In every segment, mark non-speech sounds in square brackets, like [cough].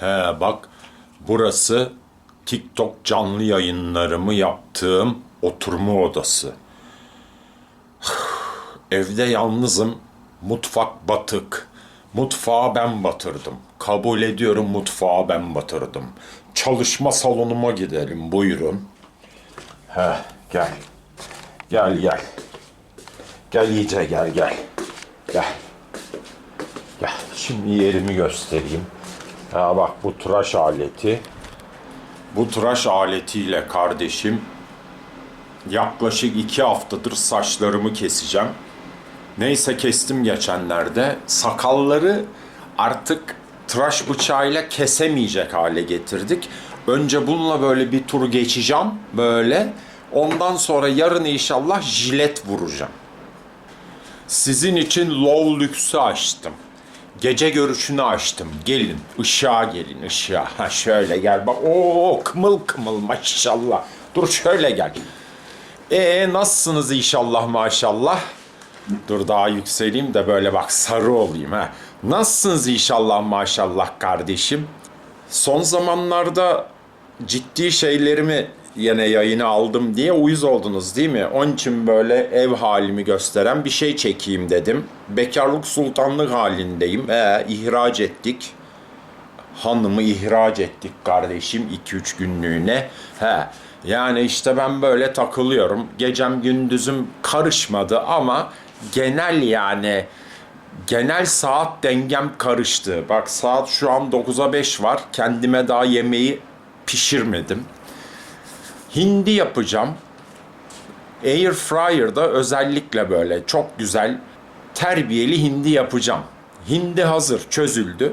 He bak burası TikTok canlı yayınlarımı yaptığım oturma odası. [sighs] Evde yalnızım. Mutfak batık. Mutfağı ben batırdım. Kabul ediyorum mutfağı ben batırdım. Çalışma salonuma gidelim buyurun. He gel. Gel gel. Gel iyice gel gel. Gel. Gel. Şimdi yerimi göstereyim. Ha bak bu tıraş aleti. Bu tıraş aletiyle kardeşim yaklaşık iki haftadır saçlarımı keseceğim. Neyse kestim geçenlerde. Sakalları artık tıraş bıçağıyla kesemeyecek hale getirdik. Önce bununla böyle bir tur geçeceğim böyle. Ondan sonra yarın inşallah jilet vuracağım. Sizin için low lüksü açtım. Gece görüşünü açtım. Gelin, ışığa gelin, ışığa. [laughs] Ha şöyle gel bak. Oo kımıl kımıl maşallah. Dur şöyle gel. Ee nasılsınız inşallah maşallah? Dur daha yükseleyim de böyle bak sarı olayım ha. Nasılsınız inşallah maşallah kardeşim? Son zamanlarda ciddi şeylerimi yine yayına aldım diye uyuz oldunuz değil mi? Onun için böyle ev halimi gösteren bir şey çekeyim dedim. Bekarlık sultanlık halindeyim. Ee, ihraç ettik. Hanımı ihraç ettik kardeşim 2-3 günlüğüne. He. Yani işte ben böyle takılıyorum. Gecem gündüzüm karışmadı ama genel yani genel saat dengem karıştı. Bak saat şu an 9'a 5 var. Kendime daha yemeği pişirmedim. Hindi yapacağım. Air fryer'da özellikle böyle çok güzel terbiyeli hindi yapacağım. Hindi hazır, çözüldü.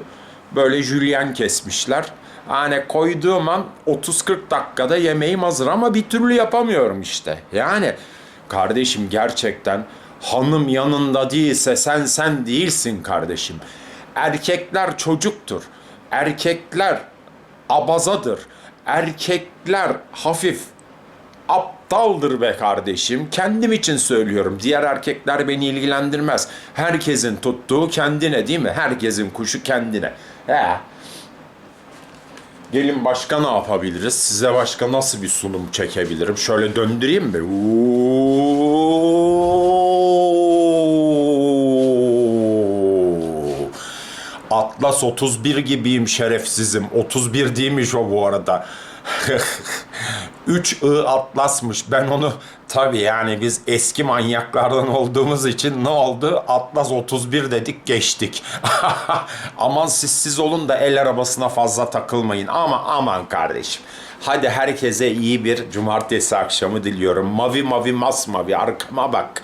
Böyle jülyen kesmişler. Hani koyduğum an 30-40 dakikada yemeğim hazır ama bir türlü yapamıyorum işte. Yani kardeşim gerçekten hanım yanında değilse sen sen değilsin kardeşim. Erkekler çocuktur. Erkekler abazadır. Erkekler hafif aptaldır be kardeşim. Kendim için söylüyorum. Diğer erkekler beni ilgilendirmez. Herkesin tuttuğu kendine değil mi? Herkesin kuşu kendine. He. Gelin başka ne yapabiliriz? Size başka nasıl bir sunum çekebilirim? Şöyle döndüreyim mi? Oo. Atlas 31 gibiyim şerefsizim. 31 değilmiş o bu arada. [laughs] 3 I Atlas'mış. Ben onu tabii yani biz eski manyaklardan olduğumuz için ne oldu? Atlas 31 dedik geçtik. [laughs] aman siz siz olun da el arabasına fazla takılmayın. Ama aman kardeşim. Hadi herkese iyi bir cumartesi akşamı diliyorum. Mavi mavi masmavi arkama bak.